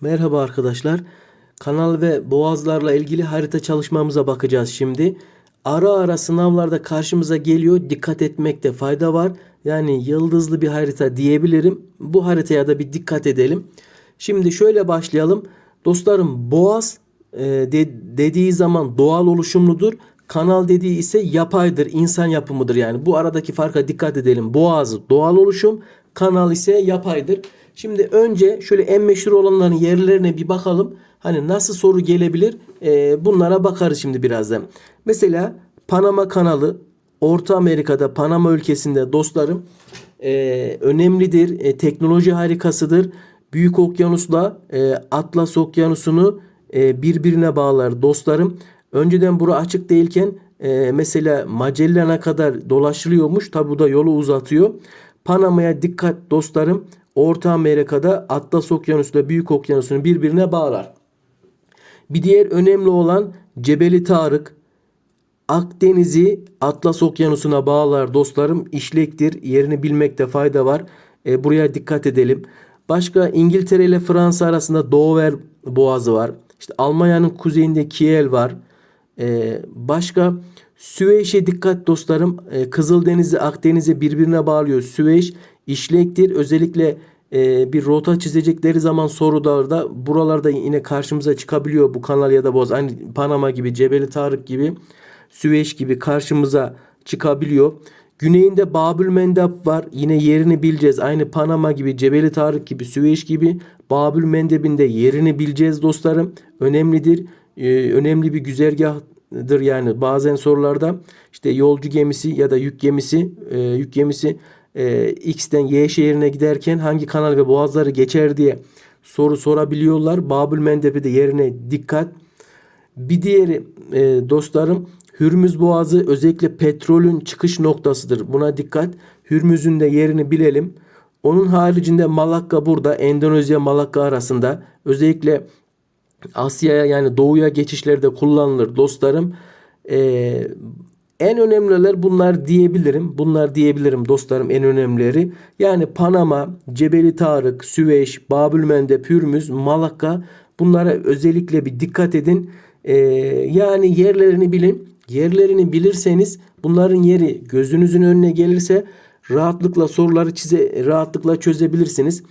Merhaba arkadaşlar. Kanal ve boğazlarla ilgili harita çalışmamıza bakacağız şimdi. Ara ara sınavlarda karşımıza geliyor. Dikkat etmekte fayda var. Yani yıldızlı bir harita diyebilirim. Bu haritaya da bir dikkat edelim. Şimdi şöyle başlayalım. Dostlarım boğaz e, de- dediği zaman doğal oluşumludur. Kanal dediği ise yapaydır, insan yapımıdır yani. Bu aradaki farka dikkat edelim. Boğaz doğal oluşum, kanal ise yapaydır. Şimdi önce şöyle en meşhur olanların yerlerine bir bakalım. Hani nasıl soru gelebilir? Ee, bunlara bakarız şimdi birazdan. Mesela Panama kanalı Orta Amerika'da Panama ülkesinde dostlarım ee, önemlidir. E, teknoloji harikasıdır. Büyük okyanusla e, Atlas okyanusunu e, birbirine bağlar dostlarım. Önceden bura açık değilken e, mesela Magellan'a kadar dolaşılıyormuş. Tabi bu da yolu uzatıyor. Panama'ya dikkat dostlarım. Orta Amerika'da Atlas Okyanusu'yla Büyük Okyanus'unu birbirine bağlar. Bir diğer önemli olan Cebeli Tarık. Akdeniz'i Atlas Okyanusu'na bağlar dostlarım. İşlektir. Yerini bilmekte fayda var. E, buraya dikkat edelim. Başka İngiltere ile Fransa arasında Dover Boğazı var. İşte Almanya'nın kuzeyinde Kiel var. E, başka Süveyş'e dikkat dostlarım. E, Kızıldeniz'i Akdeniz'e birbirine bağlıyor. Süveyş işlektir. Özellikle e, bir rota çizecekleri zaman sorularda buralarda yine karşımıza çıkabiliyor bu kanal ya da boğaz. Hani Panama gibi, Cebeli Tarık gibi, Süveyş gibi karşımıza çıkabiliyor. Güneyinde Babül Mendeb var. Yine yerini bileceğiz. Aynı Panama gibi, Cebeli Tarık gibi, Süveyş gibi Babül Mendeb'in de yerini bileceğiz dostlarım. Önemlidir. Ee, önemli bir güzergahdır yani bazen sorularda işte yolcu gemisi ya da yük gemisi e, yük gemisi e, X'ten Y şehrine giderken hangi kanal ve boğazları geçer diye soru sorabiliyorlar. Babül Mendeb'i de yerine dikkat. Bir diğeri e, dostlarım Hürmüz Boğazı özellikle petrolün çıkış noktasıdır. Buna dikkat. Hürmüz'ün de yerini bilelim. Onun haricinde Malakka burada Endonezya Malakka arasında özellikle Asya'ya yani doğuya geçişlerde kullanılır dostlarım. Ee, en önemliler bunlar diyebilirim. Bunlar diyebilirim dostlarım en önemlileri. Yani Panama, Cebeli Tarık, Süveyş, Babülmendeb, Hürmüz, Malakka bunlara özellikle bir dikkat edin. Ee, yani yerlerini bilin. Yerlerini bilirseniz bunların yeri gözünüzün önüne gelirse rahatlıkla soruları çize rahatlıkla çözebilirsiniz.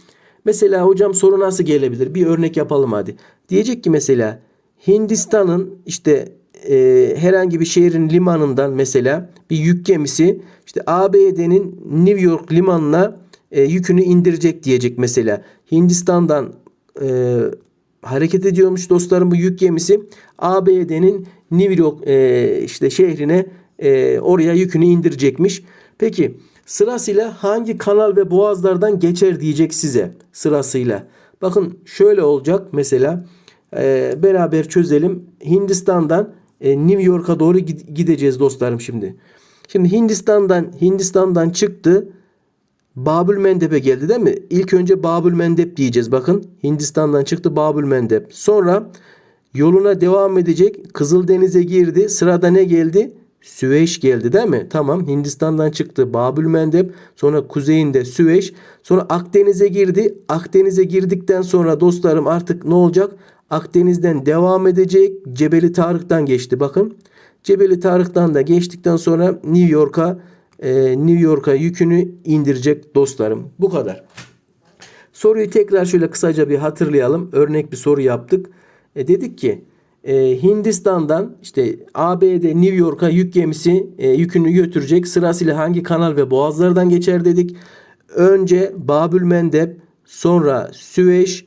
Mesela hocam soru nasıl gelebilir? Bir örnek yapalım hadi. Diyecek ki mesela Hindistan'ın işte e, herhangi bir şehrin limanından mesela bir yük gemisi işte ABD'nin New York limanına e, yükünü indirecek diyecek mesela. Hindistan'dan e, hareket ediyormuş dostlarım bu yük gemisi. ABD'nin New York e, işte şehrine e, oraya yükünü indirecekmiş. Peki sırasıyla hangi kanal ve boğazlardan geçer diyecek size sırasıyla. Bakın şöyle olacak mesela e, beraber çözelim. Hindistan'dan e, New York'a doğru gid- gideceğiz dostlarım şimdi. Şimdi Hindistan'dan Hindistan'dan çıktı. Babül Mendeb'e geldi değil mi? İlk önce Babül Mendeb diyeceğiz. Bakın Hindistan'dan çıktı Babül Mendeb. Sonra yoluna devam edecek. Kızıldeniz'e girdi. Sırada ne geldi? Süveyş geldi değil mi? Tamam Hindistan'dan çıktı Babül Mendeb. Sonra kuzeyinde Süveyş. Sonra Akdeniz'e girdi. Akdeniz'e girdikten sonra dostlarım artık ne olacak? Akdeniz'den devam edecek. Cebeli Tarık'tan geçti bakın. Cebeli Tarık'tan da geçtikten sonra New York'a e, New York'a yükünü indirecek dostlarım. Bu kadar. Soruyu tekrar şöyle kısaca bir hatırlayalım. Örnek bir soru yaptık. E, dedik ki e, Hindistan'dan işte ABD New York'a yük gemisi e, yükünü götürecek. Sırasıyla hangi kanal ve boğazlardan geçer dedik. Önce Babül Mendeb, sonra Süveyş,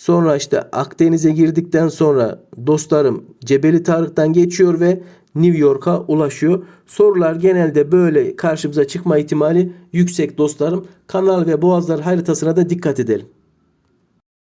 sonra işte Akdeniz'e girdikten sonra dostlarım Cebeli Tarık'tan geçiyor ve New York'a ulaşıyor. Sorular genelde böyle karşımıza çıkma ihtimali yüksek dostlarım. Kanal ve boğazlar haritasına da dikkat edelim.